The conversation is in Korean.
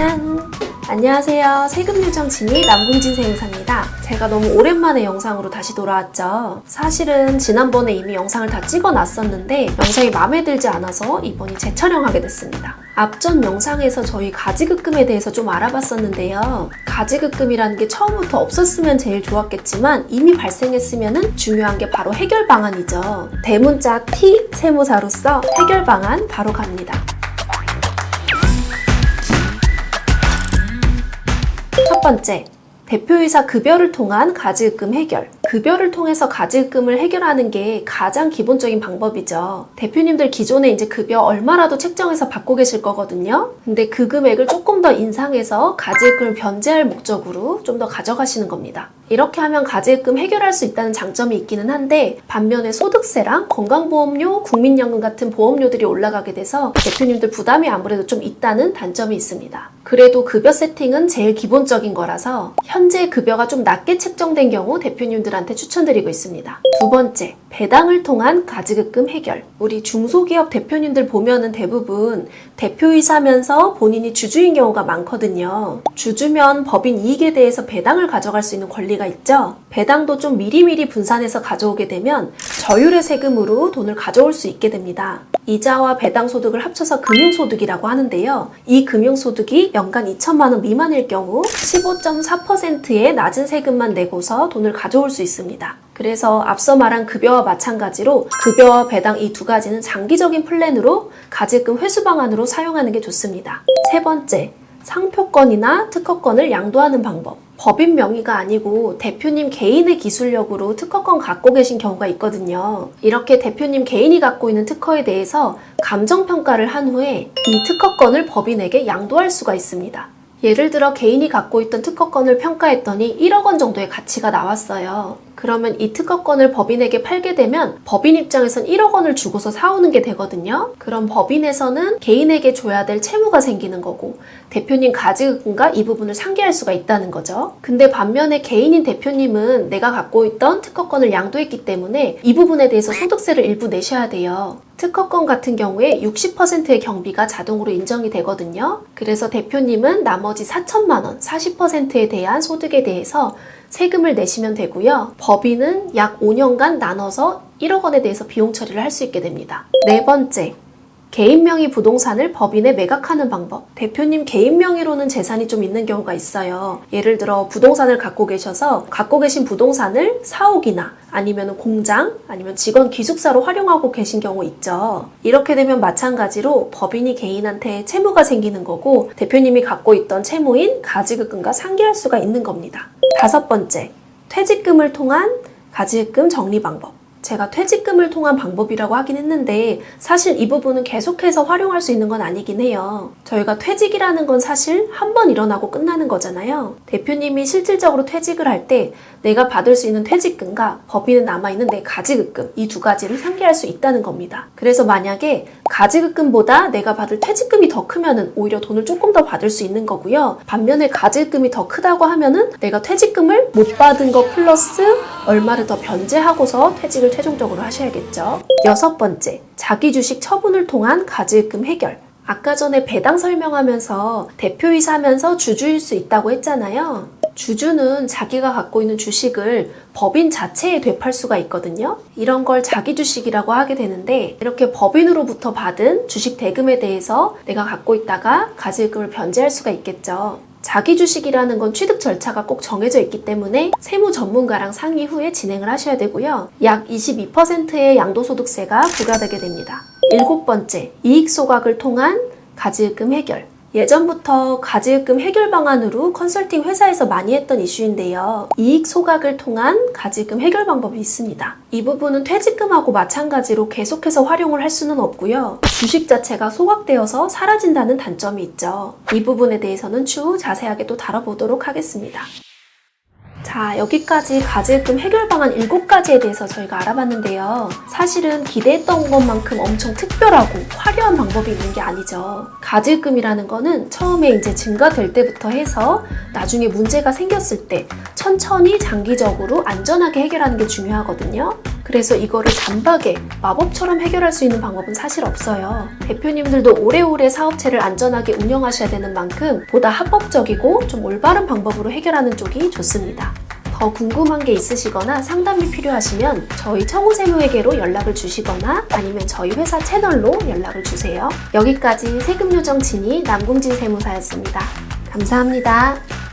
짠! 안녕하세요. 세금유정 진이 남궁진 세무사입니다. 제가 너무 오랜만에 영상으로 다시 돌아왔죠. 사실은 지난번에 이미 영상을 다 찍어놨었는데 영상이 마음에 들지 않아서 이번이 재촬영하게 됐습니다. 앞전 영상에서 저희 가지급금에 대해서 좀 알아봤었는데요. 가지급금이라는 게 처음부터 없었으면 제일 좋았겠지만 이미 발생했으면 중요한 게 바로 해결 방안이죠. 대문자 T 세무사로서 해결 방안 바로 갑니다. 첫 번째, 대표이사 급여를 통한 가지급금 해결. 급여를 통해서 가지급금을 해결하는 게 가장 기본적인 방법이죠. 대표님들 기존에 이제 급여 얼마라도 책정해서 받고 계실 거거든요. 근데 그 금액을 조금 더 인상해서 가지급금을 변제할 목적으로 좀 더 가져가시는 겁니다. 이렇게 하면 가지급금 해결할 수 있다는 장점이 있기는 한데 반면에 소득세랑 건강보험료, 국민연금 같은 보험료들이 올라가게 돼서 대표님들 부담이 아무래도 좀 있다는 단점이 있습니다. 그래도 급여 세팅은 제일 기본적인 거라서 현재 급여가 좀 낮게 책정된 경우 대표님들한테 추천드리고 있습니다. 두 번째, 배당을 통한 가지급금 해결. 우리 중소기업 대표님들 보면은 대부분 대표이사면서 본인이 주주인 경우가 많거든요. 주주면 법인 이익에 대해서 배당을 가져갈 수 있는 권리가 있죠. 배당도 좀 미리미리 분산해서 가져오게 되면 저율의 세금으로 돈을 가져올 수 있게 됩니다. 이자와 배당 소득을 합쳐서 금융소득이라고 하는데요. 이 금융소득이 연간 2천만 원 미만일 경우 15.4%의 낮은 세금만 내고서 돈을 가져올 수 있습니다. 그래서 앞서 말한 급여와 마찬가지로 급여와 배당 이 두 가지는 장기적인 플랜으로 가지금 회수 방안으로 사용하는 게 좋습니다. 세 번째, 상표권이나 특허권을 양도하는 방법. 법인 명의가 아니고 대표님 개인의 기술력으로 특허권 갖고 계신 경우가 있거든요. 이렇게 대표님 개인이 갖고 있는 특허에 대해서 감정평가를 한 후에 이 특허권을 법인에게 양도할 수가 있습니다. 예를 들어 개인이 갖고 있던 특허권을 평가했더니 1억 원 정도의 가치가 나왔어요. 그러면 이 특허권을 법인에게 팔게 되면 법인 입장에선 1억 원을 주고서 사오는 게 되거든요. 그럼 법인에서는 개인에게 줘야 될 채무가 생기는 거고 대표님 가지금과 이 부분을 상계할 수가 있다는 거죠. 근데 반면에 개인인 대표님은 내가 갖고 있던 특허권을 양도했기 때문에 이 부분에 대해서 소득세를 일부 내셔야 돼요. 특허권 같은 경우에 60%의 경비가 자동으로 인정이 되거든요. 그래서 대표님은 나머지 4천만 원, 40%에 대한 소득에 대해서 세금을 내시면 되고요. 법인은 약 5년간 나눠서 1억 원에 대해서 비용 처리를 할 수 있게 됩니다. 네 번째, 개인 명의 부동산을 법인에 매각하는 방법. 대표님 개인 명의로는 재산이 좀 있는 경우가 있어요. 예를 들어 부동산을 갖고 계셔서 갖고 계신 부동산을 사옥이나 아니면 공장 아니면 직원 기숙사로 활용하고 계신 경우 있죠. 이렇게 되면 마찬가지로 법인이 개인한테 채무가 생기는 거고 대표님이 갖고 있던 채무인 가지급금과 상계할 수가 있는 겁니다. 다섯 번째, 퇴직금을 통한 가지급금 정리 방법. 제가 퇴직금을 통한 방법이라고 하긴 했는데 사실 이 부분은 계속해서 활용할 수 있는 건 아니긴 해요. 저희가 퇴직이라는 건 사실 한 번 일어나고 끝나는 거잖아요. 대표님이 실질적으로 퇴직을 할 때 내가 받을 수 있는 퇴직금과 법인에 남아있는 내 가지급금 이 두 가지를 상계할 수 있다는 겁니다. 그래서 만약에 가지급금보다 내가 받을 퇴직금이 더 크면은 오히려 돈을 조금 더 받을 수 있는 거고요. 반면에 가지급금이 더 크다고 하면은 내가 퇴직금을 못 받은 거 플러스 얼마를 더 변제하고서 퇴직을 최종적으로 하셔야겠죠. 여섯 번째, 자기 주식 처분을 통한 가지급금 해결. 아까 전에 배당 설명하면서 대표이사면서 주주일 수 있다고 했잖아요. 주주는 자기가 갖고 있는 주식을 법인 자체에 되팔 수가 있거든요. 이런 걸 자기 주식이라고 하게 되는데 이렇게 법인으로부터 받은 주식 대금에 대해서 내가 갖고 있다가 가지금을 변제할 수가 있겠죠. 자기 주식이라는 건 취득 절차가 꼭 정해져 있기 때문에 세무 전문가랑 상의 후에 진행을 하셔야 되고요. 약 22%의 양도소득세가 부과되게 됩니다. 일곱 번째, 이익 소각을 통한 가지금 해결. 예전부터 가지금 해결 방안으로 컨설팅 회사에서 많이 했던 이슈인데요. 이익 소각을 통한 가지금 해결 방법이 있습니다. 이 부분은 퇴직금하고 마찬가지로 계속해서 활용을 할 수는 없고요. 주식 자체가 소각되어서 사라진다는 단점이 있죠. 이 부분에 대해서는 추후 자세하게 또 다뤄보도록 하겠습니다. 자, 여기까지 가지금 해결 방안 7가지에 대해서 저희가 알아봤는데요. 사실은 기대했던 것만큼 엄청 특별하고 화려한 방법이 있는 게 아니죠. 가지금이라는 거는 처음에 이제 증가될 때부터 해서 나중에 문제가 생겼을 때 천천히 장기적으로 안전하게 해결하는 게 중요하거든요. 그래서 이거를 단박에 마법처럼 해결할 수 있는 방법은 사실 없어요. 대표님들도 오래오래 사업체를 안전하게 운영하셔야 되는 만큼 보다 합법적이고 좀 올바른 방법으로 해결하는 쪽이 좋습니다. 더 궁금한 게 있으시거나 상담이 필요하시면 저희 청우세무회계로 연락을 주시거나 아니면 저희 회사 채널로 연락을 주세요. 여기까지 세금요정 진이 남궁진 세무사였습니다. 감사합니다.